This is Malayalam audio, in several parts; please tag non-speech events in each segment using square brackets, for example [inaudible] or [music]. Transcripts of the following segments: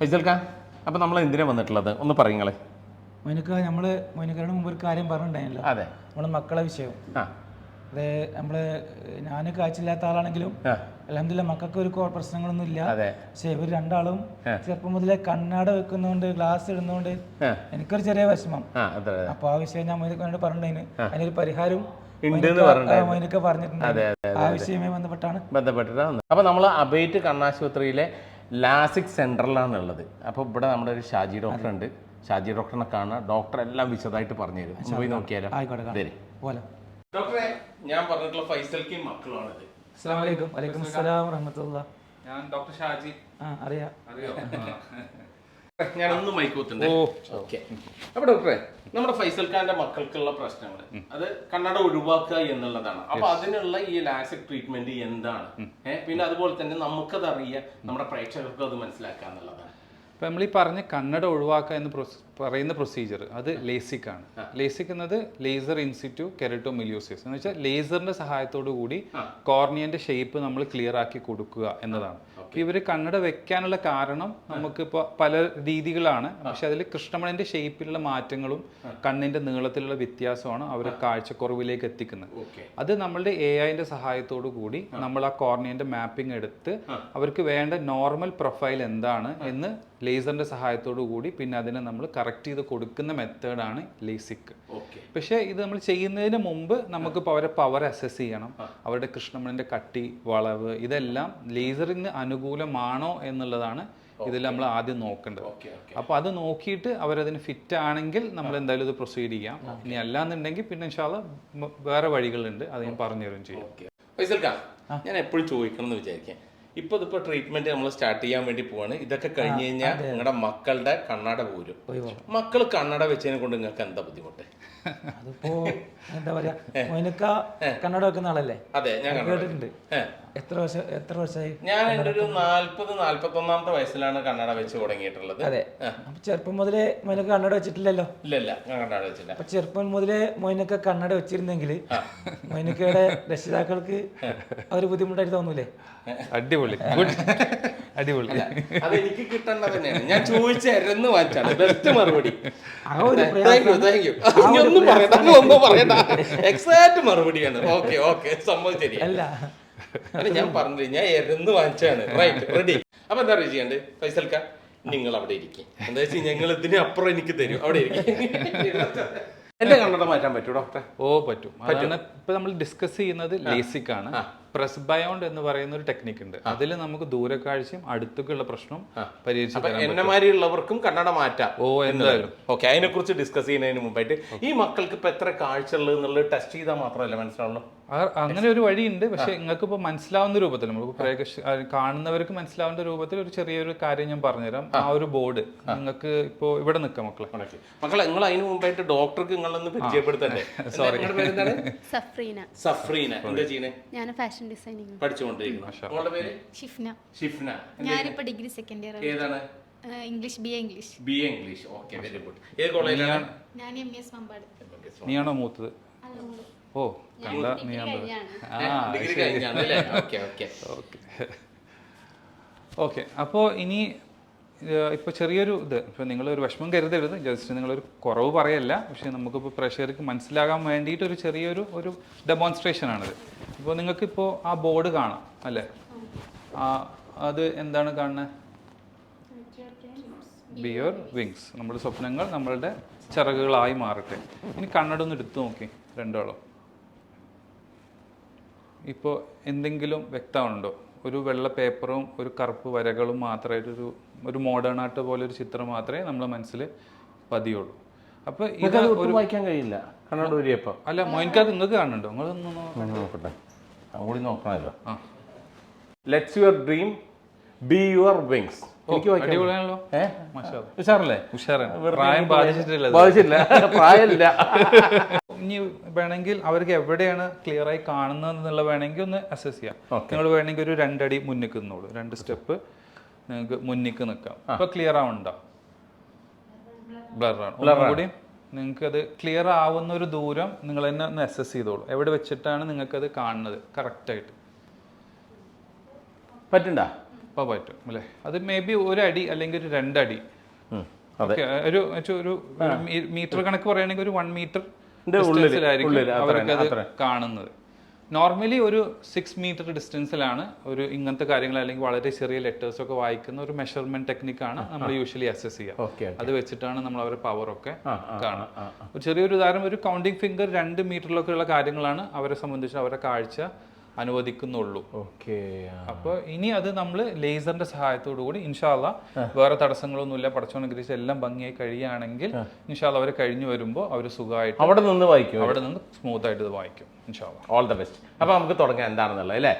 ഫൈസൽക്ക അപ്പോൾ നമ്മൾ എന്തിനാ വന്നിട്ടുള്ളത്? ഒന്ന് പറയുങ്ങളെ. മോനിക്ക നമ്മൾ മോനിക്കയുടെ മുമ്പ് ഒരു കാര്യം പറഞ്ഞിട്ടുണ്ടായില്ല അതെ. നമ്മുടെ മക്കളെ വിഷയം. അതെ അത് നമ്മൾ ഞാൻ കാഴ്ചയില്ലാത്ത ആളാണെങ്കിലും അലഹമില്ല മക്കൾക്ക് ഒരു കോ- പ്രശ്നങ്ങളൊന്നും ഇല്ല. അതെ. പക്ഷെ ഇവർ രണ്ടാളും ചെറുപ്പം മുതലേ കണ്ണാട വെക്കുന്നോണ്ട് ഗ്ലാസ് ഇടുന്നോണ്ട് ആ. എനിക്കൊരു ചെറിയ വിഷമം. ആ അതെ അതെ. അപ്പൊ ആ വിഷയം ഞാൻ മോനിക്കോട് പറഞ്ഞിട്ടുണ്ടായിന്. അതിനൊരു പരിഹാരം ഉണ്ട് എന്ന് പറഞ്ഞിട്ടുണ്ടായിരുന്നു. പറഞ്ഞിട്ടുണ്ട് ആ വിഷയവുമായി ബന്ധപ്പെട്ടാണ്. ബന്ധപ്പെട്ടിട്ടാണ് വന്നത്. അപ്പോൾ നമ്മൾ അബൈറ്റ് കണ്ണാശുപത്രിയിലെ ലാസിക് സെന്ററിലാണ് ഉള്ളത് അപ്പോൾ ഇവിടെ നമ്മുടെ ഒരു ഷാജി ഡോക്ടർ ഉണ്ട്. ഷാജി ഡോക്ടറിനെ കാണുക. ഡോക്ടർ എല്ലാം വിശദമായിട്ട് പറഞ്ഞു തരും. പോയി നോക്കിയാലോ? ഡോക്ടറെ ഞാൻ പറഞ്ഞിട്ടുള്ള ഫൈസൽക്കും മക്കളുമാണിത്. അസ്സാം വലൈക്കും വലൈക്കും അസ്സലാം വറഹമത്തുള്ള ഞാൻ ഡോക്ടർ ഷാജി. ആ അറിയാം. [laughs] അറിയോ ഒന്ന് മൈക്കൂത്തുണ്ട് ഓക്കെ അപ്പൊ ഡോക്ടറെ നമ്മുടെ ഫൈസൽ ഖാന്റെ മക്കൾക്കുള്ള പ്രശ്നങ്ങൾ അത് കണ്ണട ഒഴിവാക്കുക എന്നുള്ളതാണ്. അപ്പൊ അതിനുള്ള ഈ ലാസിക് ട്രീറ്റ്മെന്റ് എന്താണ്? ഏഹ് പിന്നെ അതുപോലെ തന്നെ നമുക്കത് അറിയാം നമ്മുടെ പ്രേക്ഷകർക്കും അത് മനസ്സിലാക്കുക എന്നുള്ളതാണ്. ഇപ്പം നമ്മൾ ഈ പറഞ്ഞ കണ്ണട ഒഴിവാക്കുക എന്ന പ്രൊസ്- പറയുന്ന പ്രൊസീജിയർ അത് ലേസിക് ആണ്. ലേസിക് എന്നത് ലേസർ ഇൻസിറ്റു കെരട്ടോമിലിയോസിസ് എന്ന് വെച്ചാൽ ലേസറിന്റെ സഹായത്തോടു കൂടി കോർണിയന്റെ ഷേപ്പ് നമ്മൾ ക്ലിയർ ആക്കി കൊടുക്കുക എന്നതാണ്. ഇവർ കണ്ണട വെക്കാനുള്ള കാരണം നമുക്കിപ്പോൾ പല രീതികളാണ്. പക്ഷെ അതിൽ കൃഷ്ണമണിന്റെ ഷേപ്പിലുള്ള മാറ്റങ്ങളും കണ്ണിന്റെ നീളത്തിലുള്ള വ്യത്യാസമാണ് അവർ കാഴ്ചക്കുറവിലേക്ക് എത്തിക്കുന്നത്. അത് നമ്മളുടെ എ ഐന്റെ സഹായത്തോടു കൂടി നമ്മൾ ആ കോർണിയന്റെ മാപ്പിംഗ് എടുത്ത് അവർക്ക് വേണ്ട നോർമൽ പ്രൊഫൈൽ എന്താണ് എന്ന് ലേസറിന്റെ സഹായത്തോടു കൂടി പിന്നെ അതിനെ നമ്മൾ കറക്റ്റ് ചെയ്ത് കൊടുക്കുന്ന മെത്തേഡാണ് ലേസിക് പക്ഷേ ഇത് നമ്മൾ ചെയ്യുന്നതിന് മുമ്പ് നമുക്കിപ്പോൾ അവരെ പവർ അസസ് ചെയ്യണം. അവരുടെ കൃഷ്ണമണിന്റെ കട്ടി വളവ് ഇതെല്ലാം ലേസറിന് അനുകൂലമാണോ എന്നുള്ളതാണ് ഇതിൽ നമ്മൾ ആദ്യം നോക്കേണ്ടത്. അപ്പോൾ അത് നോക്കിയിട്ട് അവരതിന് ഫിറ്റ് ആണെങ്കിൽ നമ്മൾ എന്തായാലും ഇത് പ്രൊസീഡ് ചെയ്യാം. ഇനി അല്ലാന്നുണ്ടെങ്കിൽ പിന്നെ ഇൻഷാല്ല വേറെ വഴികളുണ്ട്. അത് ഞാൻ പറഞ്ഞു തരും ചെയ്യും. ഞാൻ എപ്പോഴും ചോദിക്കണം എന്ന് വിചാരിക്കാം. ഇപ്പൊ ഇതിപ്പോ ട്രീറ്റ്മെന്റ് നമ്മൾ സ്റ്റാർട്ട് ചെയ്യാൻ വേണ്ടി പോവാണ്. ഇതൊക്കെ കഴിഞ്ഞ് കഴിഞ്ഞാൽ നിങ്ങളുടെ മക്കളുടെ കണ്ണട പോരും. മക്കൾ കണ്ണട വെച്ചതിനെ കൊണ്ട് നിങ്ങൾക്ക് എന്താ ബുദ്ധിമുട്ട്? അതിപ്പോ എന്താ പറയാ കണ്ണട വെക്കുന്ന ആളല്ലേ? അതെ ഞാൻ കേട്ടിട്ടുണ്ട്. എത്ര വർഷം എത്ര വർഷമായി ഞാൻ എന്റെ ഒരു നാല്പത് നാല്പത്തി ഒന്നാമത്തെ വയസ്സിലാണ് കണ്ണട വെച്ച് തുടങ്ങിയിട്ടുള്ളത്. അതെ. അപ്പൊ ചെറുപ്പം മുതലേ മോനൊക്കെ കണ്ണട വെച്ചിട്ടില്ലല്ലോ? ഇല്ലല്ല ഇല്ല ഞാൻ കണ്ണട വെച്ചില്ല. അപ്പൊ ചെറുപ്പം മുതലേ മോനൊക്കെ കണ്ണട വെച്ചിരുന്നെങ്കിൽ മോനക്കയുടെ രക്ഷിതാക്കൾക്ക് അവർ ബുദ്ധിമുട്ടായിട്ട് തോന്നൂലേ? അടിപൊളി. അടിപൊളി. അത് എനിക്ക് കിട്ടേണ്ട തന്നെയാണ്. ഞാൻ ചോദിച്ച എരന്ന് വായിച്ചാണ്. ബെസ്റ്റ് മറുപടി. ഒന്നും പറയണ്ട ഒന്നും പറയണ്ട. എക്സാക്ട് മറുപടിയാണ്. ഓക്കെ ഓക്കെ സംഭവം ശരി അല്ല. അല്ല ഞാൻ പറഞ്ഞില്ല ഞാൻ എരന്ന് വാങ്ങിച്ചാണ് റൈറ്റ് റെഡി അപ്പൊ എന്താ പറയുക ചെയ്യണ്ടേ ഫൈസൽക്ക നിങ്ങൾ അവിടെ ഇരിക്കും. എന്താ വെച്ചാൽ ഞങ്ങൾ ഇതിന് അപ്പുറം എനിക്ക് തരും. അവിടെ ഇരിക്കും. എന്റെ കണ്ണട മാറ്റാൻ പറ്റൂ ഡോക്ടറെ ഓ പറ്റും. അതാണ് ഇപ്പൊ നമ്മൾ ഡിസ്കസ് ചെയ്യുന്നത് ലേസിക് ആണ്. പ്രസ് ബയോണ്ട് എന്ന് പറയുന്ന ഒരു ടെക്നിക് ഉണ്ട്. അതിൽ നമുക്ക് ദൂരക്കാഴ്ചയും അടുത്തൊക്കെയുള്ള പ്രശ്നം പരിഹരിച്ചു അപ്പൊ തരാൻ പറ്റും. എന്നെമാരിയുള്ളവർക്കും കണ്ണട മാറ്റാം ഓ എന്തായാലും. ഓക്കെ അതിനെ കുറിച്ച് ഡിസ്കസ് ചെയ്യുന്നതിന് മുമ്പായിട്ട് ഈ മക്കൾക്ക് ഇപ്പൊ എത്ര കാഴ്ച ഉള്ളത് എന്നുള്ളത് ടെസ്റ്റ് ചെയ്താൽ മാത്രമല്ല മനസ്സിലാവുള്ളൂ? അങ്ങനെ ഒരു വഴിയുണ്ട്. പക്ഷെ നിങ്ങൾക്ക് ഇപ്പോൾ മനസ്സിലാവുന്ന രൂപത്തിൽ നമ്മൾ കാണുന്നവർക്ക് മനസ്സിലാവുന്ന രൂപത്തിൽ ഒരു ചെറിയൊരു കാര്യം ഞാൻ പറഞ്ഞുതരാം. ആ. ഒരു ബോർഡ് നിങ്ങൾക്ക് ഇപ്പോ ഇവിടെ നിൽക്കാം മക്കളെ. മക്കളെ നിങ്ങൾ അതിന് മുമ്പായിട്ട് ഡോക്ടർക്ക് നിങ്ങളൊന്ന് പരിചയപ്പെടുത്തണ്ടേ? സോറി പേരെന്താണ്? സഫ്രീന. സഫ്രീന. എന്താ ചെയ്യണേ? ഞാൻ ഫാഷൻ ഡിസൈനിങ് പഠിച്ചുകൊണ്ടിരിക്കുന്നു. പേര്? ഷിഫ്ന. ഷിഫ്ന. ഞാനിപ്പോ ഡിഗ്രി സെക്കൻഡ് ഇയർ ഏതാണ്? English B A English. B A English. Okay very good ഏത് കോളേജിലാണ് ഞാൻ എം എസ് മമ്പാട്. നീയാണോ മൂത്തത്. ഓ കണ്ട നീ. ആ ഡിഗ്രി അല്ലേ? Okay okay. ഓക്കെ. ഓക്കെ അപ്പോൾ ഇനി ഇപ്പോൾ ചെറിയൊരു ഇത്. ഇപ്പോൾ നിങ്ങളൊരു വിഷമം കരുതരുത്. ജസ്റ്റ് നിങ്ങളൊരു കുറവ് പറയല്ല. പക്ഷേ നമുക്കിപ്പോൾ പ്രഷർക്ക് മനസ്സിലാകാൻ വേണ്ടിയിട്ട് ഒരു ചെറിയൊരു ഒരു ഡെമോൺസ്ട്രേഷൻ ആണിത്. ഇപ്പോൾ നിങ്ങൾക്കിപ്പോൾ ആ ബോർഡ് കാണാം അല്ലേ? ആ അത് എന്താണ് കാണുന്നത് ബിയോർ വിങ്സ് നമ്മുടെ സ്വപ്നങ്ങൾ നമ്മളുടെ ചിറകുകളായി മാറട്ടെ. ഇനി കണ്ണടൊന്ന് എടുത്തു നോക്കി രണ്ടാളും. ഇപ്പോൾ എന്തെങ്കിലും വ്യക്തമുണ്ടോ ഒരു വെള്ള പേപ്പറും ഒരു കറുപ്പ് വരകളും മാത്രമേ ഒരു ഒരു മോഡേൺ ആർട്ട് പോലെ ഒരു ചിത്രം മാത്രമേ നമ്മുടെ മനസ്സിൽ പതിയുള്ളൂ. അപ്പോൾ ഇത് ഒരു വായിക്കാൻ കഴിയില്ല. കണ്ണട അല്ല മോനിക്കത് നിങ്ങൾക്ക് കാണുന്നുണ്ടോ? നിങ്ങളൊന്ന് നോക്കട്ടെ. കൂടി നോക്കണമല്ലോ. ആ. Let's your dream be your wings അടിപൊളിയാണല്ലോ. ഉഷാറല്ലേ? ഉഷാറാണ്. പ്രായം ബാധിച്ചിട്ടില്ല ബാധിച്ചില്ല പ്രായമില്ല. [laughs] ഇനി വേണമെങ്കിൽ അവർക്ക് എവിടെയാണ് ക്ലിയർ ആയി കാണുന്നത് എന്നുള്ള വേണമെങ്കിൽ ഒന്ന് അസസ് ചെയ്യാം. നിങ്ങൾ വേണമെങ്കിൽ ഒരു രണ്ടടി മുന്നിക്ക് നിന്നോളൂ. രണ്ട് സ്റ്റെപ്പ് നിങ്ങൾക്ക് മുന്നിക്ക് നിൽക്കാം. ഇപ്പൊ ക്ലിയർ ആവണ്ട? ബ്ലറാണ് ഒന്നുകൂടി നിങ്ങൾക്ക് അത് ക്ലിയർ ആവുന്ന ഒരു ദൂരം നിങ്ങൾ തന്നെ ഒന്ന് അസസ് ചെയ്തോളൂ. എവിടെ വെച്ചിട്ടാണ് നിങ്ങൾക്ക് അത് കാണുന്നത്? കറക്റ്റ് ആയിട്ട്. പറ്റണ്ട? അപ്പോൾ പറ്റും അല്ലേ? അത് മേ ബി ഒരു അടി അല്ലെങ്കിൽ ഒരു രണ്ടടി. ഒരു ഒരു മീറ്റർ കണക്ക് പറയുകയാണെങ്കിൽ ഒരു വൺ മീറ്റർ ഡിസ്റ്റൻസിലായിരിക്കും കാണുന്നത്. നോർമലി ഒരു സിക്സ് മീറ്റർ ഡിസ്റ്റൻസിലാണ് ഒരു ഇങ്ങനത്തെ കാര്യങ്ങൾ അല്ലെങ്കിൽ വളരെ ചെറിയ ലെറ്റേഴ്സ് ഒക്കെ വായിക്കുന്ന ഒരു മെഷർമെന്റ് ടെക്നിക്കാണ് നമ്മൾ യൂഷ്വലി അസസ് ചെയ്യുക. അത് വെച്ചിട്ടാണ് നമ്മൾ അവരുടെ പവർ ഒക്കെ കാണുക. ചെറിയൊരു ഉദാഹരണം ഒരു കൗണ്ടിങ് ഫിംഗർ രണ്ട് മീറ്ററിലൊക്കെയുള്ള കാര്യങ്ങളാണ് അവരെ സംബന്ധിച്ച് അവരുടെ കാഴ്ച അനുവദിക്കുന്നുള്ളൂ. ഓക്കെ അപ്പോൾ ഇനി അത് നമ്മൾ ലേസറിന്റെ സഹായത്തോടു കൂടി ഇൻഷാല്ല വേറെ തടസ്സങ്ങളൊന്നുമില്ല. ഗ്രീസ് എല്ലാം ഭംഗിയായി കഴിയുകയാണെങ്കിൽ ഇൻഷാല്ല അവർ കഴിഞ്ഞു വരുമ്പോൾ അവർ സുഖമായിട്ട് അവിടെ നിന്ന് വായിക്കും അവിടെ നിന്ന് സ്മൂത്ത് ആയിട്ട് ഇത് വായിക്കും ഇൻഷാല്ല ഓൾ ദ ബെസ്റ്റ് അപ്പോൾ നമുക്ക് തുടങ്ങാം. എന്താണെന്നുള്ളത് അല്ലേ?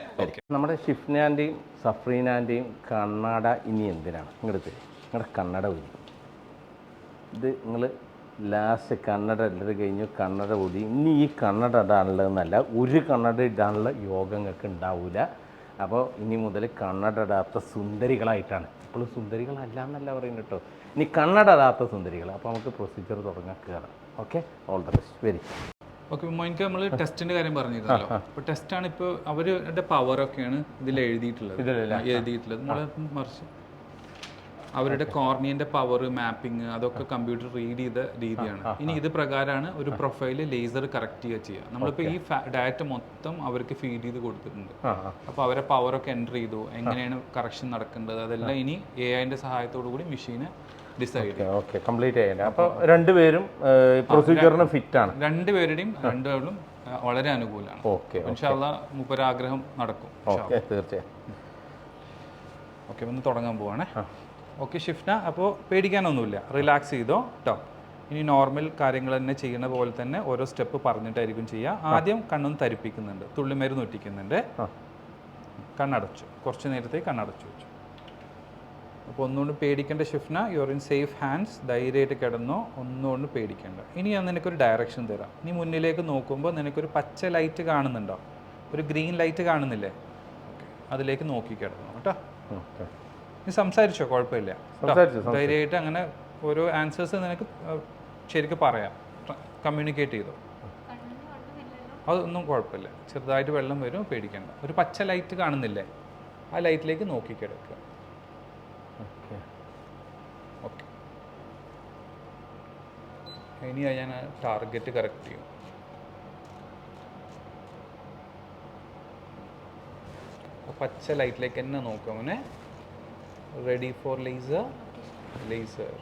നമ്മുടെ ഷിഫ്നാന്റെയും സഫ്രീനാന്റെയും കണ്ണട ഇനി എന്തിനാണ്? ഇങ്ങോട്ട് നിങ്ങളുടെ കണ്ണട ഇത് നിങ്ങൾ ലാസ്റ്റ് കണ്ണട ഇല്ലത് കഴിഞ്ഞു കണ്ണട കൂടി ഇനി ഈ കണ്ണട ഇടാനുള്ളതെന്നല്ല ഒരു കണ്ണട ഇടാനുള്ള യോഗങ്ങൾക്ക് ഉണ്ടാവില്ല അപ്പോൾ ഇനി മുതൽ കണ്ണട ഇടാത്ത സുന്ദരികളായിട്ടാണ്. ഇപ്പോഴും സുന്ദരികളല്ല എന്നല്ല പറയുന്നത് കേട്ടോ. ഇനി കണ്ണട ഇടാത്ത സുന്ദരികൾ. അപ്പോൾ നമുക്ക് പ്രൊസീജിയർ തുടങ്ങാൻ കയറാം okay all the best very okay മോനിക്ക് നമ്മൾ ടെസ്റ്റിന്റെ കാര്യം പറഞ്ഞിരുന്നല്ലോ. അപ്പോൾ ടെസ്റ്റാണ് ഇപ്പോൾ അവരുടെ പവറൊക്കെയാണ് ഇതിൽ എഴുതിയിട്ടുള്ളത്. എഴുതിയിട്ടുള്ളത്. നമ്മളെ മറിച്ച് അവരുടെ കോർണിയന്റെ പവർ മാപ്പിംഗ് അതൊക്കെ കമ്പ്യൂട്ടർ റീഡ് ചെയ്ത രീതിയാണ്. ഇനി ഇത് പ്രകാരമാണ് ഒരു പ്രൊഫൈൽ ലേസർ കറക്റ്റ് ചെയ്യുക ചെയ്യുക. നമ്മളിപ്പോൾ ഈ ഡാറ്റ മൊത്തം അവർക്ക് ഫീഡ് ചെയ്ത് കൊടുത്തിട്ടുണ്ട്. അപ്പോൾ അവരെ പവറൊക്കെ എന്റർ ചെയ്തു. എങ്ങനെയാണ് കറക്ഷൻ നടക്കേണ്ടത്? അതെല്ലാം ഇനി എ ഐന്റെ സഹായത്തോടു കൂടി മെഷീന് ഡിസൈഡ് ഓക്കെ കംപ്ലീറ്റ് ചെയ്യണ്ട അപ്പോൾ രണ്ടുപേരും പ്രൊസീജിയറിന് ഫിറ്റ് ആണ്. രണ്ടുപേരുടെയും രണ്ടുപേരും വളരെ അനുകൂലമാണ്. ഓക്കെ മുപ്പരാഗ്രഹം നടക്കും. ഓക്കെ തീർച്ചയായും. ഓക്കെ ഒന്ന് തുടങ്ങാൻ പോവാണേ. ഓക്കെ ഷിഫ്ന അപ്പോൾ പേടിക്കാനൊന്നുമില്ല. റിലാക്സ് ചെയ്തോ? കേട്ടോ ഇനി നോർമൽ കാര്യങ്ങൾ തന്നെ ചെയ്യുന്ന പോലെ തന്നെ ഓരോ സ്റ്റെപ്പ് പറഞ്ഞിട്ടായിരിക്കും ചെയ്യുക ആദ്യം കണ്ണൊന്ന് തരിപ്പിക്കുന്നുണ്ട്. തുള്ളിമരുന്ന് ഒറ്റിക്കുന്നുണ്ട്. കണ്ണടച്ചു. കുറച്ച് നേരത്തേക്ക് കണ്ണടച്ചു വെച്ചു. അപ്പോൾ ഒന്നുകൊണ്ട് പേടിക്കേണ്ട Shifna your in safe hands ധൈര്യമായിട്ട് കിടന്നോ. ഒന്നുകൊണ്ട് പേടിക്കേണ്ട. ഇനി ഞാൻ നിനക്കൊരു ഡയറക്ഷൻ തരാം. നീ മുന്നിലേക്ക് നോക്കുമ്പോൾ നിനക്കൊരു പച്ച ലൈറ്റ് കാണുന്നുണ്ടോ? ഒരു ഗ്രീൻ ലൈറ്റ് കാണുന്നില്ലേ? ഓക്കെ അതിലേക്ക് നോക്കി കിടന്നു. കേട്ടോ ഓക്കെ. നീ സംസാരിച്ചോ കുഴപ്പമില്ല? ധൈര്യമായിട്ട് അങ്ങനെ ഓരോ ആൻസേഴ്സ് നിനക്ക് ശരിക്കും പറയാം. കമ്മ്യൂണിക്കേറ്റ് ചെയ്തു. അതൊന്നും കുഴപ്പമില്ല. ചെറുതായിട്ട് വെള്ളം വരും പേടിക്കണ്ട. ഒരു പച്ച ലൈറ്റ് കാണുന്നില്ലേ? ആ ലൈറ്റിലേക്ക് നോക്കി കിടക്കുക ഓക്കെ. ഇനി ഞാൻ ടാർഗറ്റ് കറക്റ്റ് ചെയ്യും. പച്ച ലൈറ്റിലേക്ക് തന്നെ നോക്കാം അവനെ ready for laser laser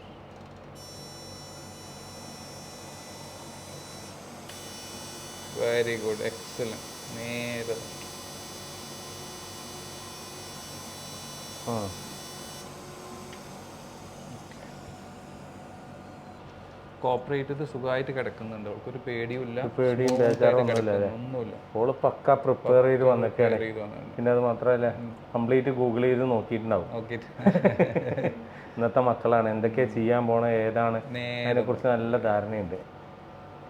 very good excellent നേരെ ആ കോപ്പറേറ്റ് ചെയ്ത് സുഖമായിട്ട് കിടക്കുന്നുണ്ട്. അവൾക്കൊരു പേടിയില്ല പേടിയും ഒന്നുമില്ല. ഓൾ പക്ക പ്രിപ്പയർ ചെയ്ത് വന്നിട്ടാണ് പിന്നെ അത് മാത്രമല്ല കംപ്ലീറ്റ് ഗൂഗിൾ ചെയ്ത് നോക്കിയിട്ടുണ്ടാവും. നോക്കിയിട്ട്. ഇന്നത്തെ മക്കളാണ്. എന്തൊക്കെയാ ചെയ്യാൻ പോണ ഏതാണ്? അതിനെ കുറിച്ച് നല്ല ധാരണയുണ്ട്.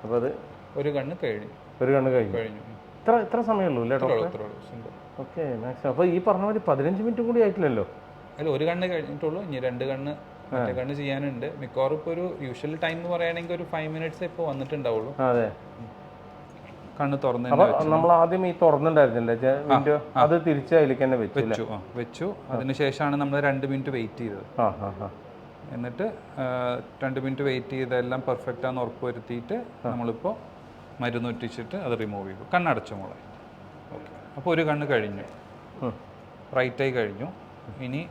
അപ്പൊ അത് ഒരു കണ്ണ് കഴിഞ്ഞു. ഒരു കണ്ണ് കഴിഞ്ഞു. കഴിഞ്ഞു. ഇത്ര ഇത്ര സമയമുള്ളൂ അല്ലേ ഡോക്ടർ. Okay maximum. അപ്പോൾ ഈ പറഞ്ഞ മാതിരി പതിനഞ്ച് മിനിറ്റ് കൂടി ആയിട്ടില്ലല്ലോ? അല്ല ഒരു കണ്ണ് കഴിഞ്ഞിട്ടുള്ളൂ. ഇനി രണ്ട് കണ്ണ് മറ്റേ കണ്ണ് ചെയ്യാനുണ്ട്. മിക്കവാറും ഇപ്പോൾ ഒരു യൂഷ്വൽ ടൈം എന്ന് പറയുകയാണെങ്കിൽ ഒരു ഫൈവ് മിനിറ്റ്സ് ഇപ്പോൾ വന്നിട്ടുണ്ടാവുള്ളൂ. അതെ. കണ്ണ് തുറന്ന് നമ്മൾ ആദ്യം ഈ തുറന്നിട്ടുണ്ടായിരുന്നില്ലേ? വിൻഡോ അത് തിരിച്ച് അതിലേക്ക് തന്നെ വെച്ചു വെച്ചു വെച്ചു. അതിനുശേഷമാണ് നമ്മൾ രണ്ട് മിനിറ്റ് വെയിറ്റ് ചെയ്തത്. എന്നിട്ട് രണ്ട് മിനിറ്റ് വെയിറ്റ് ചെയ്തെല്ലാം പെർഫെക്റ്റ് ആണെന്ന് ഉറപ്പ് വരുത്തിയിട്ട് നമ്മളിപ്പോൾ മരുന്ന് ഒറ്റിച്ചിട്ട് അത് റിമൂവ് ചെയ്തു. കണ്ണടച്ചു മോളെ ഓക്കെ അപ്പോൾ ഒരു കണ്ണ് കഴിഞ്ഞു. റൈറ്റ് ആയി കഴിഞ്ഞു. ഇനി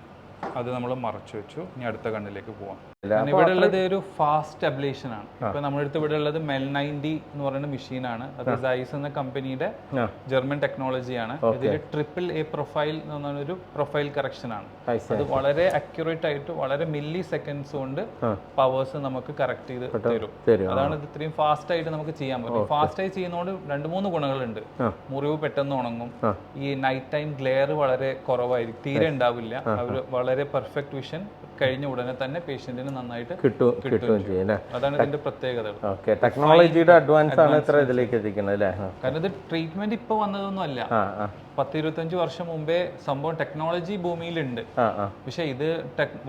അത് നമ്മൾ മറച്ചു വെച്ചു. ഇനി അടുത്ത കണ്ണിലേക്ക് പോവാം. ഇവിടെ ഉള്ളത് ഒരു ഫാസ്റ്റ് അബ്ലേഷൻ ആണ്. ഇപ്പൊ നമ്മുടെ അടുത്ത് ഇവിടെ ഉള്ളത് മെൽ നയന്റി എന്ന് പറയുന്ന മെഷീൻ ആണ്. അത് സൈസ് എന്ന കമ്പനിയുടെ ജർമ്മൻ ടെക്നോളജി ആണ്. ഇതിൽ ട്രിപ്പിൾ എ പ്രൊഫൈൽ എന്ന് പറഞ്ഞ ഒരു പ്രൊഫൈൽ കറക്ഷൻ ആണ്. അത് വളരെ അക്യുറേറ്റ് ആയിട്ട് വളരെ മില്ലി സെക്കൻഡ്സ് കൊണ്ട് പവേഴ്സ് നമുക്ക് കറക്റ്റ് ചെയ്ത് തരും. തരും. അതാണ് ഇത് ഇത്രയും ഫാസ്റ്റ് ആയിട്ട് നമുക്ക് ചെയ്യാൻ പറ്റും. ഫാസ്റ്റ് ആയി ചെയ്യുന്നതുകൊണ്ട് രണ്ട് മൂന്ന് ഗുണങ്ങളുണ്ട്. മുറിവ് പെട്ടെന്ന് ഉണങ്ങും. ഈ നൈറ്റ് ടൈം ഗ്ലെയർ വളരെ കുറവായിരിക്കും. തീരെ ഉണ്ടാവില്ല. അവർ വളരെ പെർഫെക്റ്റ് വിഷൻ കഴിഞ്ഞ ഉടനെ തന്നെ പേഷ്യന്റിന് നന്നായിട്ട് കിട്ടും കിട്ടുകയും ചെയ്യും. അല്ലേ? അതാണ് ഇതിന്റെ പ്രത്യേകത ഓക്കെ. ടെക്നോളജിയുടെ അഡ്വാൻസ് ആണ് ഇത്ര ഇതിലേക്ക് എത്തിക്കുന്നത് അല്ലേ? കാരണം ഇത് ട്രീറ്റ്മെന്റ് ഇപ്പൊ വന്നതൊന്നും അല്ല. പത്ത് ഇരുപത്തഞ്ച് വർഷം മുമ്പേ സംഭവം ടെക്നോളജി ഭൂമിയിലുണ്ട്. പക്ഷെ ഇത്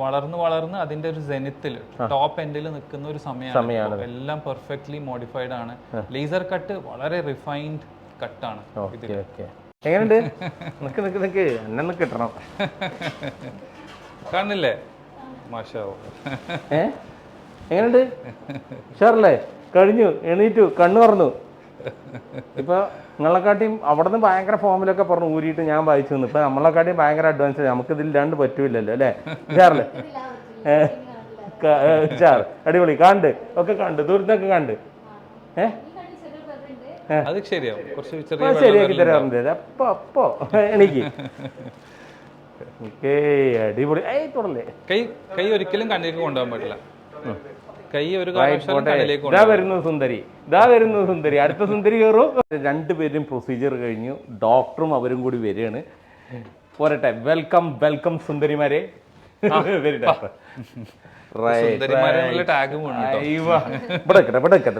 വളർന്ന് വളർന്ന് അതിന്റെ ഒരു ജെനിത്തിൽ ടോപ്പ് എൻഡിൽ നിൽക്കുന്ന ഒരു സമയമാണ്. എല്ലാം പെർഫെക്റ്റ്ലി മോഡിഫൈഡ് ആണ്. ലേസർ കട്ട് വളരെ റിഫൈൻഡ് കട്ടാണ് എങ്ങനെയുണ്ട്? നിക്ക് നിക്ക് നിക്ക്. എന്നെ കിട്ടണം. കാണില്ലേ ഏ? എങ്ങനെയുണ്ട്? ഉഷാറല്ലേ? കഴിഞ്ഞു എണീറ്റു കണ്ണു തുറന്നു. ഇപ്പൊ നിങ്ങളെക്കാട്ടിയും അവിടെ നിന്ന് ഭയങ്കര ഫോമിലൊക്കെ പറഞ്ഞു ഊരിയിട്ട് ഞാൻ വായിച്ചു തന്നു ഇപ്പൊ നമ്മളെക്കാട്ടിയും ഭയങ്കര അഡ്വാൻസ് നമുക്ക് ഇതില്ലാണ്ട് പറ്റൂലല്ലോ അല്ലേ? ഉഷാറല്ലേ? ഉഷാർ അടിപൊളി. കണ്ട് ഒക്കെ കണ്ട് ദൂരത്തൊക്കെ കണ്ട്. ഏ? അത് ശരിയാവും. ശരിയാക്കി. തരാറുണ്ട്. അപ്പൊ അപ്പോ എനിക്ക് അടിപൊളി. തുടല്ലേ. കൈ കൈ ഒരിക്കലും കണ്ണിലേക്ക് കൊണ്ടുപോകാൻ പറ്റില്ല. കൈ ഒരു ഇതാ വരുന്നു സുന്ദരി. ഇതാ വരുന്നു സുന്ദരി. അടുത്ത സുന്ദരി കയറും. രണ്ടുപേരും പ്രൊസീജിയർ കഴിഞ്ഞു. ഡോക്ടറും അവരും കൂടി വരികയാണ്. പോരട്ടെ. വെൽക്കം വെൽക്കം സുന്ദരിമാരെ. വരട്ടെ Right,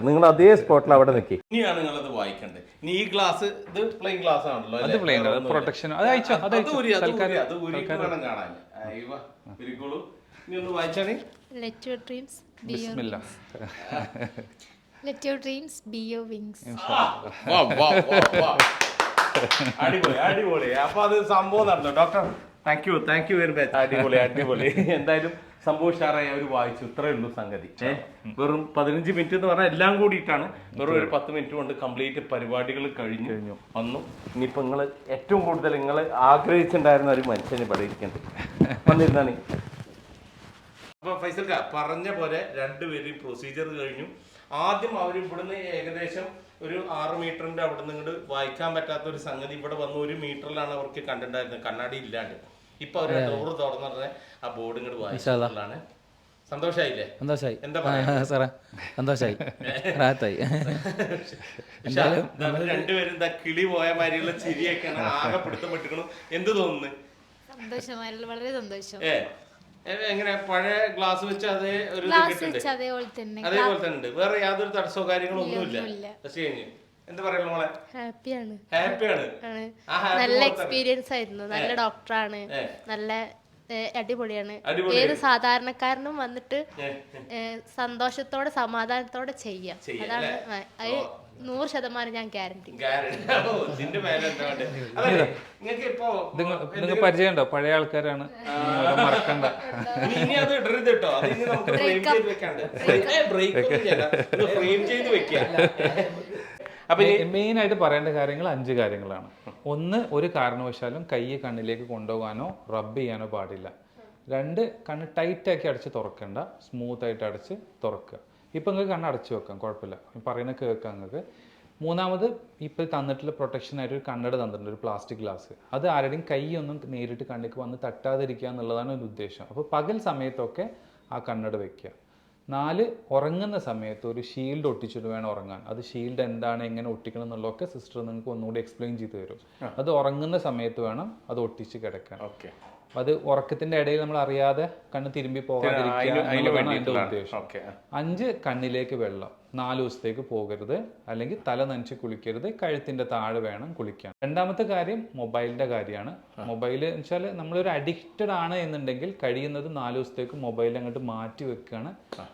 നിങ്ങൾ അതേ സ്പോട്ടിൽ അവിടെ നിൽക്കി ഇനിയാണ് നിങ്ങൾ അത് വായിക്കേണ്ടത് ഇനി ഈ ഗ്ലാസ് ഇത് പ്ലെയിൻ ഗ്ലാസ് ആണല്ലോ അത് പ്ലെയിൻ പ്രൊട്ടക്ഷൻ അത് അയച്ചോ അത് കാണാൻ. ഇനി ഒന്ന് വായിച്ചാണേ? Let your dreams be your Bismillah. Let your dreams be your wings വാ, വാ, വാ, വാ. അടിപൊളി അടിപൊളി. അപ്പൊ അത് സംഭവം നടന്നു. Doctor thank you thank you very much അടിപൊളി അടിപൊളി. എന്തായാലും സംഭവം ഉഷാറായി അവർ വായിച്ചു. ഇത്രയേ ഉള്ളൂ സംഗതി. വെറും പതിനഞ്ച് മിനിറ്റ് എന്ന് പറഞ്ഞാൽ എല്ലാം കൂടിയിട്ടാണ്. വെറും ഒരു പത്ത് മിനിറ്റ് കൊണ്ട് കംപ്ലീറ്റ് പരിപാടികൾ കഴിഞ്ഞു. കഴിഞ്ഞു. വന്നു. ഇനിയിപ്പോൾ നിങ്ങൾ ഏറ്റവും കൂടുതൽ നിങ്ങൾ ആഗ്രഹിച്ചിട്ടുണ്ടായിരുന്ന ഒരു മനുഷ്യന് ഇവിടെ ഇരിക്കുന്നുണ്ട് വന്നിരുന്നാണ്. അപ്പോൾ ഫൈസൽ ക, പറഞ്ഞ പോലെ രണ്ടുപേരും പ്രൊസീജിയർ കഴിഞ്ഞു. ആദ്യം അവർ ഇവിടുന്ന് ഏകദേശം ഒരു ആറ് മീറ്ററിന്റെ നിന്ന് ഇങ്ങോട്ട് വായിക്കാൻ പറ്റാത്ത ഒരു സംഗതി ഇവിടെ വന്ന് ഒരു മീറ്ററിലാണ് അവർക്ക് കണ്ടിട്ടുണ്ടായിരുന്നത്. കണ്ണാടി ഇല്ലാണ്ട്. ഇപ്പൊ അവർ ഡോറ് പറഞ്ഞ ആ ബോർഡ് ഇങ്ങോട്ട് വായിച്ചതാണ് സന്തോഷായില്ലേ? സന്തോഷായി. എന്താ പറയാ? സാറേ സന്തോഷായി. റാത്തായി നമ്മൾ രണ്ടുപേരും എന്താ കിളി പോയ മാതിരിയുള്ള ചിരിയൊക്കെ ആകെ പിടുത്തം പെട്ടിക്കണു എന്ത് തോന്നുന്നു? സന്തോഷമായി വളരെ സന്തോഷം. ഏ എങ്ങനെ പഴയ ഗ്ലാസ് വെച്ച് അതേ ഒരു അതേപോലെ തന്നെ. അതേപോലെ തന്നെ ഉണ്ട്. വേറെ യാതൊരു തടസ്സമോ കാര്യങ്ങളോ ഒന്നുമില്ല. കഴിഞ്ഞു എന്താ പറയുക മോളെ? ഹാപ്പിയാണ് ഹാപ്പിയാണ് നല്ല എക്സ്പീരിയൻസ് ആയിരുന്നു. നല്ല ഡോക്ടറാണ്. നല്ല അടിപൊളിയാണ്. ഏത് സാധാരണക്കാരനും വന്നിട്ട് സന്തോഷത്തോടെ സമാധാനത്തോടെ ചെയ്യാം. അതാണ് നൂറ് ശതമാനം ഞാൻ ഗ്യാരണ്ടി guarantee. ഓ, ഇതിന്റെ മേലെ എന്താ വേണ്ടേ? അതല്ലേ, നിങ്ങക്ക് ഇപ്പോ നിങ്ങൾ പരിചയമുണ്ടോ? പഴയ ആൾക്കാരാണ്. മറക്കണ്ട. ഇനി- ഇനി അത് ഇടരുത് കേട്ടോ. അത് നമുക്ക് ഫ്രെയിം ചെയ്ത് വെക്കാണ്ട്. ബ്രേക്ക് ഒന്നും ഫ്രെയിം ചെയ്ത് വെക്കാം അപ്പൊ മെയിൻ ആയിട്ട് പറയേണ്ട കാര്യങ്ങൾ അഞ്ച് കാര്യങ്ങളാണ്. ഒന്ന് ഒരു കാരണവശാലും കൈ കണ്ണിലേക്ക് കൊണ്ടുപോകാനോ റബ്ബ് ചെയ്യാനോ പാടില്ല. രണ്ട് കണ്ണ് ടൈറ്റ് ആക്കി അടച്ച് തുറക്കണ്ട. സ്മൂത്ത് ആയിട്ട് അടച്ച് തുറക്കുക. ഇപ്പം നിങ്ങൾക്ക് കണ്ണ് അടച്ചു വെക്കാം കുഴപ്പമില്ല. പറയുന്ന കേൾക്കാം നിങ്ങൾക്ക് മൂന്നാമത് ഇപ്പോൾ തന്നിട്ടുള്ള പ്രൊട്ടക്ഷൻ ആയിട്ട് ഒരു കണ്ണട തന്നിട്ടുണ്ട് ഒരു പ്ലാസ്റ്റിക് ഗ്ലാസ് അത് ആരുടെയും കൈ ഒന്നും നേരിട്ട് കണ്ണിലേക്ക് വന്ന് തട്ടാതിരിക്കുക എന്നുള്ളതാണ് ഒരു ഉദ്ദേശം. അപ്പോൾ പകൽ സമയത്തൊക്കെ ആ കണ്ണട വെക്കുക. നാല് ഉറങ്ങുന്ന സമയത്ത് ഒരു ഷീൽഡ് ഒട്ടിച്ചിട്ട് വേണം ഉറങ്ങാൻ. അത് ഷീൽഡ് എന്താണ് എങ്ങനെ ഒട്ടിക്കണം എന്നുള്ളതൊക്കെ സിസ്റ്റർ നിങ്ങൾക്ക് ഒന്നുകൂടി എക്സ്പ്ലെയിൻ ചെയ്തു തരും. അത് ഉറങ്ങുന്ന സമയത്ത് വേണം അത് ഒട്ടിച്ച് കിടക്കാൻ. ഓക്കെ. അത് ഉറക്കത്തിന്റെ ഇടയിൽ നമ്മൾ അറിയാതെ കണ്ണ് തിരുമ്പി പോകാതിരിക്കുക അതിന്റെ ഉദ്ദേശം. അഞ്ച് കണ്ണിലേക്ക് വെള്ളം. നാല് ദിവസത്തേക്ക് പോകരുത്. അല്ലെങ്കിൽ തല നനച്ച് കുളിക്കരുത്. കഴുത്തിന്റെ താഴെ വേണം കുളിക്കാൻ. രണ്ടാമത്തെ കാര്യം മൊബൈലിന്റെ കാര്യമാണ്. മൊബൈൽ എന്ന് വെച്ചാൽ നമ്മളൊരു അഡിക്റ്റഡ് ആണ് എന്നുണ്ടെങ്കിൽ കഴിയുന്നത് നാല് ദിവസത്തേക്ക് മൊബൈൽ അങ്ങോട്ട് മാറ്റി വെക്കുകയാണ്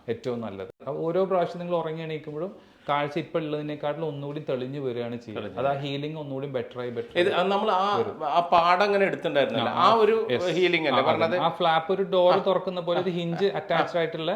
ഏറ്റവും നല്ലത്. ഓരോ പ്രാവശ്യം നിങ്ങൾ ഉറങ്ങി എണീക്കുമ്പോഴും കാഴ്ച ഇപ്പൊ ഉള്ളതിനെക്കാട്ടിലും ഒന്നുകൂടി തെളിഞ്ഞു വരികയാണ് ചെയ്യുന്നത് അത് ആ ഹീലിംഗ് ഒന്നുകൂടി ബെറ്റർ ആയി ബെറ്റർ നമ്മൾ ആ ആ പാടം അങ്ങനെ എടുത്തിട്ടുണ്ടായിരുന്നല്ലോ. ആ ഒരു ഹീലിംഗ് അല്ലേ പറഞ്ഞത്? ആ ഫ്ലാപ്പ് ഒരു ഡോർ തുറക്കുന്ന പോലെ ഒരു ഹിഞ്ച് അറ്റാച്ച്ഡ് ആയിട്ടുള്ള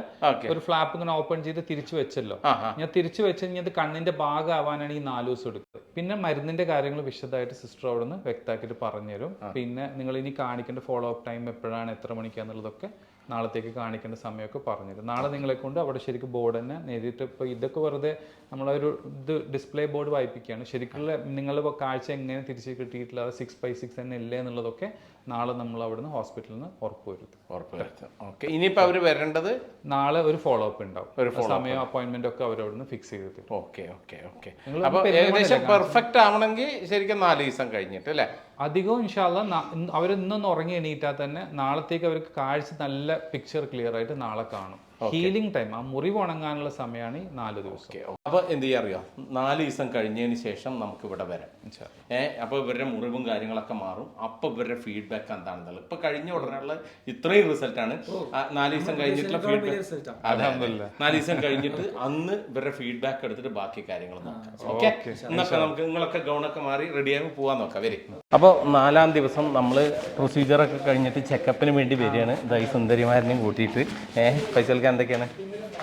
ഒരു ഫ്ലാപ്പ് ഇങ്ങനെ ഓപ്പൺ ചെയ്ത് തിരിച്ചു വെച്ചല്ലോ. ഞാൻ തിരിച്ചു വെച്ച് കഴിഞ്ഞാൽ കണ്ണിന്റെ ഭാഗമാവാനാണ് ഈ നാല് ദിവസം എടുക്കുന്നത് പിന്നെ മരുന്നിന്റെ കാര്യങ്ങൾ വിശദമായിട്ട് സിസ്റ്റർ അവിടെ നിന്ന് വ്യക്തമാക്കിയിട്ട് പറഞ്ഞുതരും. പിന്നെ നിങ്ങൾ ഇനി കാണിക്കേണ്ട ഫോളോ അപ്പ് ടൈം എപ്പോഴാണ് എത്ര മണിക്കാന്നുള്ളതൊക്കെ നാളത്തേക്ക് കാണിക്കേണ്ട സമയമൊക്കെ പറഞ്ഞിരുന്നു നാളെ നിങ്ങളെ കൊണ്ട് അവിടെ ശരിക്കും ബോർഡ് തന്നെ നേരിട്ട് ഇപ്പോൾ ഇതൊക്കെ വെറുതെ നമ്മളൊരു ഇത് ഡിസ്പ്ലേ ബോർഡ് വായിപ്പിക്കുകയാണ്. ശരിക്കുള്ള നിങ്ങളുടെ കാഴ്ച എങ്ങനെ തിരിച്ച് കിട്ടിയിട്ടില്ല. സിക്സ് ബൈ സിക്സ് തന്നെ ഇല്ലേ എന്നുള്ളതൊക്കെ നാളെ നമ്മൾ അവിടുന്ന് ഹോസ്പിറ്റലിൽ നിന്ന് ഉറപ്പുവരുത്തും. ഉറപ്പുവരുത്തും. ഓക്കെ. ഇനിയിപ്പോ അവർ വരേണ്ടത്? നാളെ ഒരു ഫോളോ അപ്പ് ഉണ്ടാവും. ഒരു സമയം അപ്പോയിന്റ്മെന്റ് ഒക്കെ അവരവിടുന്ന് ഫിക്സ് ചെയ്ത് തരും. Okay okay okay. നിങ്ങൾ ഏകദേശം പെർഫെക്റ്റ് ആവണമെങ്കിൽ ശരിക്കും നാല് ദിവസം കഴിഞ്ഞിട്ട് അല്ലേ? അധികവും ഇൻഷാല്ല അവർ ഇന്നൊന്ന് ഉറങ്ങി എണീറ്റാൽ തന്നെ നാളത്തേക്ക് അവർക്ക് കാഴ്ച നല്ല പിക്ചർ ക്ലിയർ ആയിട്ട് നാളെ കാണും. ഹീലിംഗ് ടൈം ആ മുറിവ് ഉണങ്ങാനുള്ള സമയമാണ് ഈ നാല് ദിവസം. അപ്പൊ എന്ത് ചെയ്യാ അറിയോ? നാല് ദിവസം കഴിഞ്ഞതിന് ശേഷം നമുക്ക് ഇവിടെ വരാം. ഇൻഷാ ഏഹ് അപ്പൊ ഇവരുടെ മുറിവും കാര്യങ്ങളൊക്കെ മാറും. അപ്പൊ ഇവരുടെ ഫീഡ്ബാക്ക് എന്താണെന്നുള്ളത്. ഇപ്പൊ കഴിഞ്ഞ ഉടനെയുള്ള ഇത്രയും റിസൾട്ട് ആണ്. നാല് ദിവസം കഴിഞ്ഞിട്ടുള്ള ഫീഡ്ബാക്ക് നാല് ദിവസം കഴിഞ്ഞിട്ട് അന്ന് ഇവരുടെ ഫീഡ്ബാക്ക് എടുത്തിട്ട് ബാക്കി കാര്യങ്ങൾ നോക്കാം. ഓക്കെ. എന്നൊക്കെ നമുക്ക് നിങ്ങളൊക്കെ ഗൗണൊക്കെ മാറി റെഡിയായി പോവാൻ നോക്കാം. വരെ. അപ്പോൾ നാലാം ദിവസം നമ്മൾ പ്രൊസീജിയറൊക്കെ കഴിഞ്ഞിട്ട് ചെക്കപ്പിന് വേണ്ടി വരികയാണ്. ഇതായി സുന്ദരിമാരനെയും കൂട്ടിയിട്ട്. ഏഹ് പൈസകൾക്ക് എന്തൊക്കെയാണ്?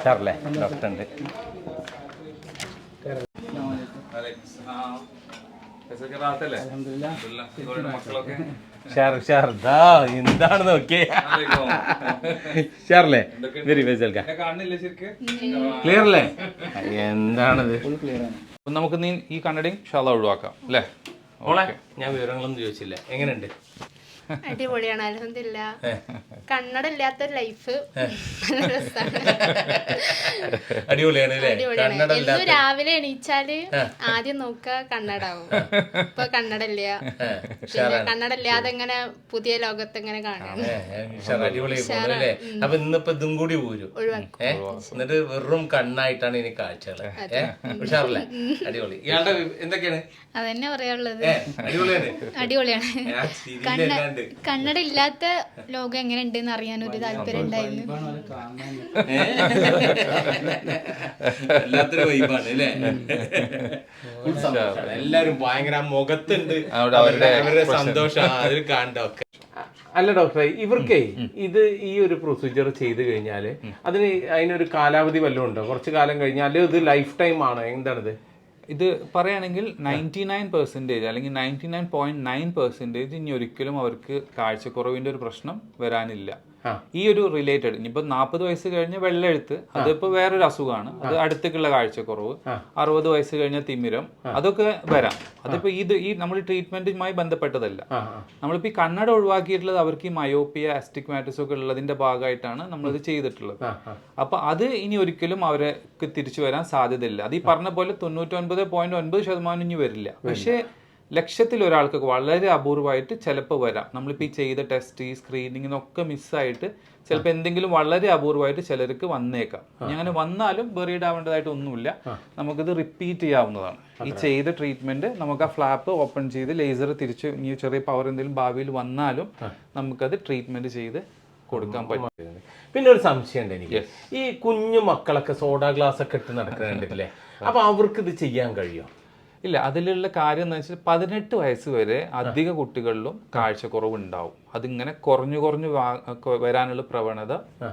സാറല്ലേ ഡോക്ടർ ഉണ്ട് എന്താണ് നോക്കിയേ? ഷാറല്ലേ വെരി ഫൈസൽക്ക ക്ലിയർ അല്ലേ എന്താണത്? നമുക്ക് നീ ഈ കണ്ണടയും ഷാള ഒഴിവാക്കാം അല്ലേ? ഓളെ ഞാൻ വിവരങ്ങളൊന്നും ചോദിച്ചില്ല. എങ്ങനെയുണ്ട്? അടിപൊളിയാണ് അലഹമില്ല കണ്ണട ഇല്ലാത്ത ലൈഫ് നല്ല രസാണ്. അടിപൊളിയാണ് അടിപൊളിയാണ്. എന്നും രാവിലെ എണീച്ചാൽ ആദ്യം നോക്ക കണ്ണടാവും. ഇപ്പൊ കണ്ണട ഇല്ല കണ്ണട ഇല്ലാതെ ഇങ്ങനെ പുതിയ ലോകത്ത് ഇങ്ങനെ കാണാം അപ്പൊ ഇന്നിപ്പോ ഇതും കൂടി പോരും എന്നിട്ട് വെറും കണ്ണായിട്ടാണ് ഇനി കാഴ്ചകൾ ഉഷാറല്ലേ? അടിപൊളി. ഇയാളുടെ എന്തൊക്കെയാണ്? അതന്നെ പറയാനുള്ളത്. അടിപൊളിയാണ്. അടിപൊളിയാണ്. കണ്ണട ഇല്ലാത്ത ലോകം എങ്ങനെ ഉണ്ടെന്ന് അറിയാൻ ഒരു താല്പര്യം ഉണ്ടായിരുന്നു. എല്ലാത്തിനും വൈബാണ് അല്ലേ? എല്ലാരും ഭയങ്കര മുഖത്തുണ്ട്. അവരുടെ സന്തോഷം. അതിൽ കാണണ്ടൊക്കെ അല്ല ഡോക്ടറെ ഇവർക്കേ ഇത് ഈ ഒരു പ്രൊസീജിയർ ചെയ്ത് കഴിഞ്ഞാൽ അതിന് അതിനൊരു കാലാവധി വല്ലതും ഉണ്ടോ? കുറച്ച് കാലം കഴിഞ്ഞാൽ ഇത് ലൈഫ് ടൈം ആണോ? എന്താണിത്? ഇത് പറയുകയാണെങ്കിൽ നയന്റി നയൻ പെർസെന്റേജ് അല്ലെങ്കിൽ ninety nine point nine percentage ഇനി ഒരിക്കലും അവർക്ക് കാഴ്ചക്കുറവിന്റെ ഒരു പ്രശ്നം വരാനില്ല. ഈ ഒരു റിലേറ്റഡ് ഇനിയിപ്പോൾ നാൽപ്പത് വയസ്സ് കഴിഞ്ഞ വെള്ളെഴുത്ത് അതിപ്പോൾ വേറൊരു അസുഖമാണ്. അത് അടുത്തേക്കുള്ള കാഴ്ചക്കുറവ്. അറുപത് വയസ്സ് കഴിഞ്ഞ തിമിരം. അതൊക്കെ വരാം. അതിപ്പോ ഇത് ഈ നമ്മൾ ട്രീറ്റ്മെന്റുമായി ബന്ധപ്പെട്ടതല്ല. നമ്മളിപ്പോൾ ഈ കണ്ണട ഒഴിവാക്കിയിട്ടുള്ളത് അവർക്ക് ഈ മയോപ്പിയ അസ്റ്റിഗ്മാറ്റിസ് ഒക്കെ ഉള്ളതിന്റെ ഭാഗമായിട്ടാണ് നമ്മളിത് ചെയ്തിട്ടുള്ളത്. അപ്പൊ അത് ഇനി ഒരിക്കലും അവർക്ക് തിരിച്ചു വരാൻ സാധ്യതയില്ല. അത് ഈ പറഞ്ഞ പോലെ തൊണ്ണൂറ്റൊൻപത് പോയിന്റ് ഒൻപത് ശതമാനം ഇനി വരില്ല. പക്ഷേ ലക്ഷത്തിൽ ഒരാൾക്ക് വളരെ അപൂർവമായിട്ട് ചിലപ്പോൾ വരാം. നമ്മളിപ്പോൾ ഈ ചെയ്ത ടെസ്റ്റ് ഈ സ്ക്രീനിങ് ഒക്കെ മിസ്സായിട്ട് ചിലപ്പോൾ എന്തെങ്കിലും വളരെ അപൂർവമായിട്ട് ചിലർക്ക് വന്നേക്കാം. അങ്ങനെ വന്നാലും ബെറീഡ് ആവേണ്ടതായിട്ട് ഒന്നുമില്ല. നമുക്കിത് റിപ്പീറ്റ് ചെയ്യാവുന്നതാണ്. ഈ ചെയ്ത ട്രീറ്റ്മെന്റ് നമുക്ക് ആ ഫ്ലാപ്പ് ഓപ്പൺ ചെയ്ത് ലേസർ തിരിച്ച് ഇനി ചെറിയ പവർ എന്തെങ്കിലും ഭാവിയിൽ വന്നാലും നമുക്കത് ട്രീറ്റ്മെന്റ് ചെയ്ത് കൊടുക്കാൻ പറ്റും. പിന്നെ ഒരു സംശയമുണ്ട് എനിക്ക്. ഈ കുഞ്ഞു മക്കളൊക്കെ സോഡാ ഗ്ലാസ് ഒക്കെ ഇട്ട് നടക്കുന്നുണ്ടല്ലേ? അപ്പൊ അവർക്ക് ഇത് ചെയ്യാൻ കഴിയോ? ഇല്ല അതിലുള്ള കാര്യം എന്ന് വെച്ചാൽ പതിനെട്ട് വയസ്സ് വരെ അധിക കുട്ടികളിലും കാഴ്ചക്കുറവ് ഉണ്ടാവും അതിങ്ങനെ കുറഞ്ഞു കുറഞ്ഞു വരാനുള്ള പ്രവണത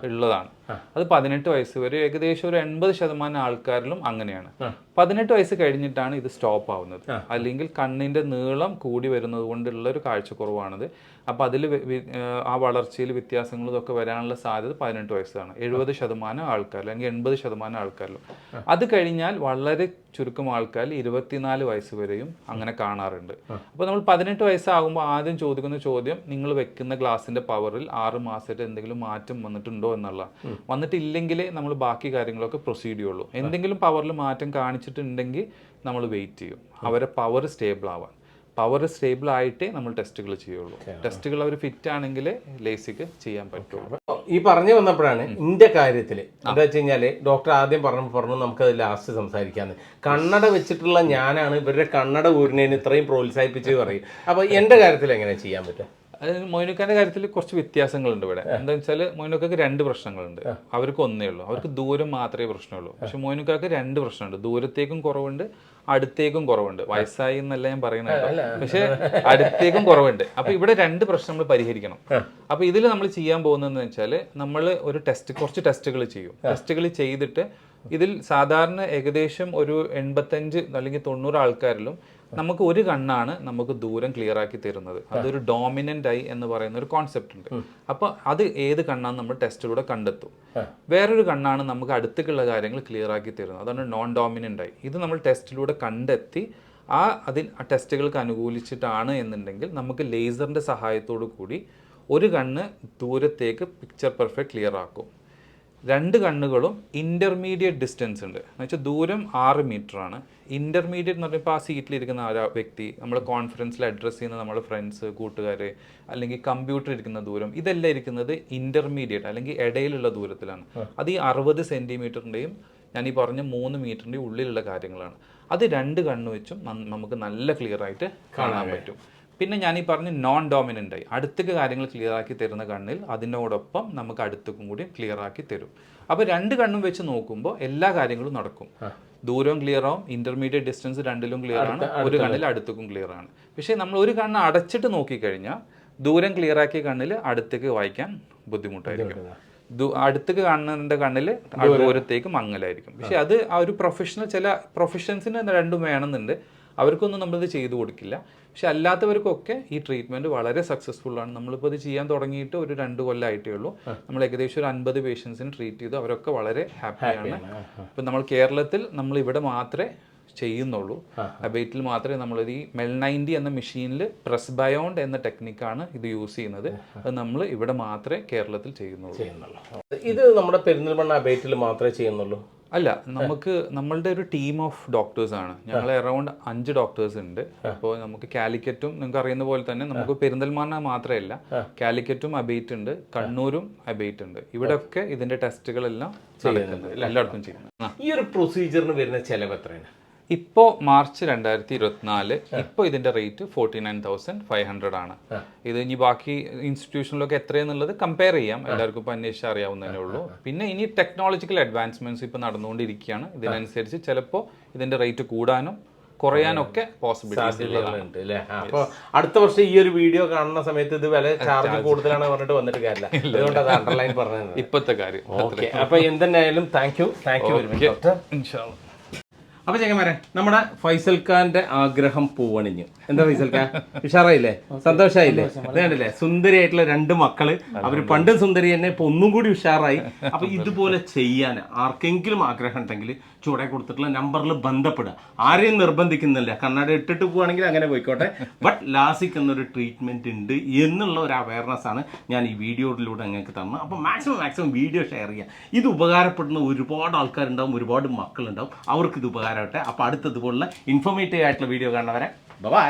ഉള്ളതാണ്. അത് പതിനെട്ട് വയസ്സ്. വരെ ഏകദേശം ഒരു എൺപത് ശതമാനം ആൾക്കാരിലും അങ്ങനെയാണ്. പതിനെട്ട് വയസ്സ് കഴിഞ്ഞിട്ടാണ് ഇത് സ്റ്റോപ്പ് ആവുന്നത്. അല്ലെങ്കിൽ കണ്ണിന്റെ നീളം കൂടി വരുന്നത് കൊണ്ടുള്ള ഒരു കാഴ്ചക്കുറവാണത്. അപ്പൊ അതിൽ ആ വളർച്ചയിൽ വ്യത്യാസങ്ങളും ഇതൊക്കെ വരാനുള്ള സാധ്യത പതിനെട്ട് വയസ്സാണ്. എഴുപത് ശതമാനം ആൾക്കാർ അല്ലെങ്കിൽ എൺപത് ശതമാനം ആൾക്കാരിലും. അത് കഴിഞ്ഞാൽ വളരെ ചുരുക്കം ആൾക്കാർ ഇരുപത്തിനാല് വയസ്സ് വരെയും അങ്ങനെ കാണാറുണ്ട്. അപ്പോൾ നമ്മൾ പതിനെട്ട് വയസ്സാകുമ്പോൾ ആദ്യം ചോദിക്കുന്ന ചോദ്യം നിങ്ങൾ വെക്കുന്ന ഗ്ലാസിന്റെ പവറിൽ ആറ് മാസത്തെ എന്തെങ്കിലും മാറ്റം വന്നിട്ടുണ്ടോ? എന്നുള്ള വന്നിട്ടില്ലെങ്കിലേ നമ്മൾ ബാക്കി കാര്യങ്ങളൊക്കെ പ്രൊസീഡ് ചെയ്യുള്ളൂ. എന്തെങ്കിലും പവറിൽ മാറ്റം കാണിച്ചിട്ടുണ്ടെങ്കിൽ നമ്മൾ വെയിറ്റ് ചെയ്യും. അവരെ പവർ സ്റ്റേബിൾ ആവാൻ. പവർ സ്റ്റേബിൾ ആയിട്ടേ നമ്മൾ ടെസ്റ്റുകൾ ചെയ്യുള്ളൂ. ടെസ്റ്റുകൾ അവർ ഫിറ്റ് ആണെങ്കിൽ ലേസിക്ക് ചെയ്യാൻ പറ്റുള്ളൂ. ഈ പറഞ്ഞു വന്നപ്പോഴാണ് ഇന്റെ കാര്യത്തിൽ എന്താ വെച്ച് കഴിഞ്ഞാൽ ഡോക്ടർ ആദ്യം പറഞ്ഞു പറഞ്ഞു അത് ലാസ്റ്റ് സംസാരിക്കാന്ന്. കണ്ണട വെച്ചിട്ടുള്ള ഞാനാണ് ഇവരുടെ കണ്ണട ഊരിനെ ഇത്രയും പ്രോത്സാഹിപ്പിച്ച് പറയും. അപ്പൊ [laughs] എന്റെ കാര്യത്തിൽ എങ്ങനെ ചെയ്യാൻ പറ്റും മൊയിനുക്കാന്റെ കാര്യത്തിൽ കുറച്ച് വ്യത്യാസങ്ങളുണ്ട് ഇവിടെ. എന്താ വെച്ചാൽ മൊയിനുക്കാക്ക് രണ്ട് പ്രശ്നങ്ങളുണ്ട്. അവർക്ക് ഒന്നേ ഉള്ളൂ. അവർക്ക് ദൂരം മാത്രമേ പ്രശ്നമുള്ളൂ. പക്ഷെ മൊയിനുക്കാക്ക് രണ്ട് പ്രശ്നമുണ്ട്. ദൂരത്തേക്കും കുറവുണ്ട് അടുത്തേക്കും കുറവുണ്ട്. വയസ്സായി എന്നല്ല ഞാൻ പറയുന്നത് പക്ഷെ അടുത്തേക്കും കുറവുണ്ട്. അപ്പൊ ഇവിടെ രണ്ട് പ്രശ്നം നമ്മൾ പരിഹരിക്കണം. അപ്പൊ ഇതിൽ നമ്മൾ ചെയ്യാൻ പോകുന്നതെന്ന് വെച്ചാൽ നമ്മൾ ഒരു ടെസ്റ്റ് കുറച്ച് ടെസ്റ്റുകൾ ചെയ്യും. ടെസ്റ്റുകൾ ചെയ്തിട്ട് ഇതിൽ സാധാരണ ഏകദേശം ഒരു എൺപത്തഞ്ച് അല്ലെങ്കിൽ തൊണ്ണൂറ് ആൾക്കാരിലും നമുക്ക് ഒരു കണ്ണാണ് നമുക്ക് ദൂരം ക്ലിയർ ആക്കി തരുന്നത്. അതൊരു ഡോമിനന്റ് ഐ എന്ന് പറയുന്ന ഒരു കോൺസെപ്റ്റ് ഉണ്ട്. അപ്പൊ അത് ഏത് കണ്ണാന്ന് നമ്മൾ ടെസ്റ്റിലൂടെ കണ്ടെത്തും. വേറൊരു കണ്ണാണ് നമുക്ക് അടുത്തേക്കുള്ള കാര്യങ്ങൾ ക്ലിയർ ആക്കി തരുന്നത്. അതാണ് നോൺ ഡോമിനന്റ് ഐ ഇത് നമ്മൾ ടെസ്റ്റിലൂടെ കണ്ടെത്തി ആ അതിൽ ആ ടെസ്റ്റുകൾക്ക് അനുകൂലിച്ചിട്ടാണ് എന്നുണ്ടെങ്കിൽ നമുക്ക് ലേസറിന്റെ സഹായത്തോടു കൂടി ഒരു കണ്ണ് ദൂരത്തേക്ക് പിക്ചർ പെർഫെക്റ്റ് ക്ലിയർ ആക്കും. രണ്ട് കണ്ണുകളും ഇന്റർമീഡിയറ്റ് ഡിസ്റ്റൻസ് ഉണ്ട്. എന്ന് വെച്ചാൽ ദൂരം ആറ് മീറ്റർ ആണ്. ഇന്റർമീഡിയറ്റ് എന്ന് പറയുമ്പോൾ ആ സീറ്റിലിരിക്കുന്ന ആ വ്യക്തി നമ്മൾ കോൺഫറൻസിൽ അഡ്രസ്സ് ചെയ്യുന്ന നമ്മുടെ ഫ്രണ്ട്സ് കൂട്ടുകാർ അല്ലെങ്കിൽ കമ്പ്യൂട്ടർ ഇരിക്കുന്ന ദൂരം ഇതെല്ലാം ഇരിക്കുന്നത് ഇന്റർമീഡിയറ്റ് അല്ലെങ്കിൽ ഇടയിലുള്ള ദൂരത്തിലാണ്. അത് ഈ അറുപത് സെന്റിമീറ്ററിന്റെയും ഞാൻ ഈ പറഞ്ഞ മൂന്ന് മീറ്ററിന്റെയും ഉള്ളിലുള്ള കാര്യങ്ങളാണ്. അത് രണ്ട് കണ്ണ് വെച്ചും നമുക്ക് നല്ല ക്ലിയർ ആയിട്ട് കാണാൻ പറ്റും. പിന്നെ ഞാൻ ഈ പറഞ്ഞ നോൺ ഡോമിനന്റ് ആയി. അടുത്തേക്ക് കാര്യങ്ങൾ ക്ലിയർ ആക്കി തരുന്ന കണ്ണിൽ അതിനോടൊപ്പം നമുക്ക് അടുത്തേക്കും കൂടി ക്ലിയർ ആക്കി തരും. അപ്പോൾ രണ്ട് കണ്ണും വെച്ച് നോക്കുമ്പോൾ എല്ലാ കാര്യങ്ങളും നടക്കും. ദൂരവും ക്ലിയർ ആവും ഇന്റർമീഡിയറ്റ് ഡിസ്റ്റൻസ് രണ്ടിലും ക്ലിയർ ആണ് ഒരു കണ്ണിൽ അടുത്തേക്കും ക്ലിയർ ആണ്. പക്ഷേ നമ്മൾ ഒരു കണ്ണ് അടച്ചിട്ട് നോക്കിക്കഴിഞ്ഞാൽ ദൂരം ക്ലിയർ ആക്കിയ കണ്ണിൽ അടുത്തേക്ക് വായിക്കാൻ ബുദ്ധിമുട്ടായിരിക്കും. അടുത്തേക്ക് കാണുന്നതിന്റെ കണ്ണിൽ ദൂരത്തേക്ക് മങ്ങലായിരിക്കും പക്ഷെ അത് ആ ഒരു പ്രൊഫഷണൽ ചില പ്രൊഫഷൻസിന് രണ്ടും വേണമെന്നുണ്ട്. അവർക്കൊന്നും നമ്മളിത് ചെയ്തു കൊടുക്കില്ല. പക്ഷെ അല്ലാത്തവർക്കൊക്കെ ഈ ട്രീറ്റ്മെന്റ് വളരെ സക്സസ്ഫുൾ ആണ്. നമ്മളിപ്പോൾ ഇത് ചെയ്യാൻ തുടങ്ങിയിട്ട് ഒരു രണ്ട് കൊല്ലമായിട്ടേ ഉള്ളൂ നമ്മൾ ഏകദേശം ഒരു അൻപത് പേഷ്യൻസിന് ട്രീറ്റ് ചെയ്തു. അവരൊക്കെ വളരെ ഹാപ്പിയാണ് ഇപ്പം നമ്മൾ കേരളത്തിൽ നമ്മൾ ഇവിടെ മാത്രമേ ചെയ്യുന്നുള്ളൂ അബേറ്റിൽ മാത്രമേ നമ്മൾ ഈ മെൽ നയന്റി എന്ന മെഷീനിൽ പ്രസ് ബയോണ്ട് എന്ന ടെക്നിക്കാണ് ഇത് യൂസ് ചെയ്യുന്നത്. അത് നമ്മൾ ഇവിടെ മാത്രമേ കേരളത്തിൽ ചെയ്യുന്നുള്ളൂ. ചെയ്യുന്നുള്ളൂ. ഇത് നമ്മുടെ പെരിന്തൽമണ്ണ അബേറ്റിൽ മാത്രമേ ചെയ്യുന്നുള്ളൂ? അല്ല നമുക്ക് നമ്മളുടെ ഒരു ടീം ഓഫ് ഡോക്ടേഴ്സ് ആണ്. ഞങ്ങൾ അറൗണ്ട് അഞ്ച് ഡോക്ടേഴ്സ് ഉണ്ട്. അപ്പോൾ നമുക്ക് കാലിക്കറ്റും നിങ്ങൾക്ക് അറിയുന്ന പോലെ തന്നെ നമുക്ക് പെരിന്തൽമണ്ണ മാത്രമല്ല കാലിക്കറ്റും അബേറ്റ് ഉണ്ട് കണ്ണൂരും അബേറ്റ് ഉണ്ട്. ഇവിടെയൊക്കെ ഇതിന്റെ ടെസ്റ്റുകളെല്ലാം ചെയ്യുന്നുണ്ട്. എല്ലായിടത്തും ചെയ്യുന്നത്. ഈ ഒരു പ്രൊസീജിയറിന് വരുന്ന ചെലവ് എത്രയാണ്? ഇപ്പോൾ മാർച്ച് രണ്ടായിരത്തി ഇരുപത്തിനാല് ഇപ്പോൾ ഇതിന്റെ rate forty nine thousand five hundred ആണ്. ഇത് ഇനി ബാക്കി ഇൻസ്റ്റിറ്റ്യൂഷനിലൊക്കെ എത്രയെന്നുള്ളത് കമ്പയർ ചെയ്യാം. എല്ലാവർക്കും ഇപ്പോൾ അന്വേഷിച്ച് അറിയാവുന്നതേ ഉള്ളൂ. പിന്നെ ഇനി ടെക്നോളജിക്കൽ അഡ്വാൻസ്മെന്റ്സ് ഇപ്പോൾ നടന്നുകൊണ്ടിരിക്കുകയാണ്. ഇതിനനുസരിച്ച് ചിലപ്പോ ഇതിന്റെ റേറ്റ് കൂടാനും കുറയാനൊക്കെ പോസിബിലിറ്റി പോസിബിലിറ്റീസ് സാധ്യതകളുണ്ട് അല്ലേ? അപ്പൊ അടുത്ത വർഷം ഈ ഒരു വീഡിയോ കാണുന്ന സമയത്ത് ഇത് വില ചാർജ് കൂടുതലാണ് പറഞ്ഞിട്ട് വന്നിട്ട് കാര്യമില്ല. അതുകൊണ്ട് അത് അണ്ടർലൈൻ പറഞ്ഞത്. ഇപ്പോഴത്തെ കാര്യം. ഓക്കെ അപ്പൊ എന്തെന്നായാലും thank you thank you very much doctor ഇൻഷാല്ലാ. അപ്പൊ ചെങ്ങന്മാരെ നമ്മുടെ ഫൈസൽ ഖാന്റെ ആഗ്രഹം പൂവണിഞ്ഞു. എന്താ ഫൈസൽ ഖാൻ ഉഷാറായില്ലേ? സന്തോഷായില്ലേ? അതേണ്ടല്ലേ സുന്ദരിയായിട്ടുള്ള രണ്ട് മക്കൾ. അവർ പണ്ട് സുന്ദരി തന്നെ ഇപ്പൊ ഒന്നും കൂടി ഉഷാറായി. അപ്പൊ ഇതുപോലെ ചെയ്യാൻ ആർക്കെങ്കിലും ആഗ്രഹം ഉണ്ടെങ്കിൽ ചൂടെ കൊടുത്തിട്ടുള്ള നമ്പറിൽ ബന്ധപ്പെടുക. ആരെയും നിർബന്ധിക്കുന്നില്ല. കണ്ണാടി ഇട്ടിട്ട് പോവാണെങ്കിൽ അങ്ങനെ പോയിക്കോട്ടെ. ബട്ട് ലാസിക് എന്നൊരു ട്രീറ്റ്മെന്റ് ഉണ്ട് എന്നുള്ള ഒരു അവയർനെസ് ആണ് ഞാൻ ഈ വീഡിയോയിലൂടെ നിങ്ങൾക്ക് തന്നത്. അപ്പോൾ മാക്സിമം മാക്സിമം വീഡിയോ ഷെയർ ചെയ്യുക ഇത് ഉപകാരപ്പെടുന്ന ഒരുപാട് ആൾക്കാരുണ്ടാവും ഒരുപാട് മക്കളുണ്ടാവും. അവർക്ക് ഇത് ഉപകാരമാവട്ടെ അപ്പോൾ അടുത്തതുപോലുള്ള ഇൻഫോർമേറ്റീവ് ആയിട്ടുള്ള വീഡിയോ കാണുന്നവരെ ബൈ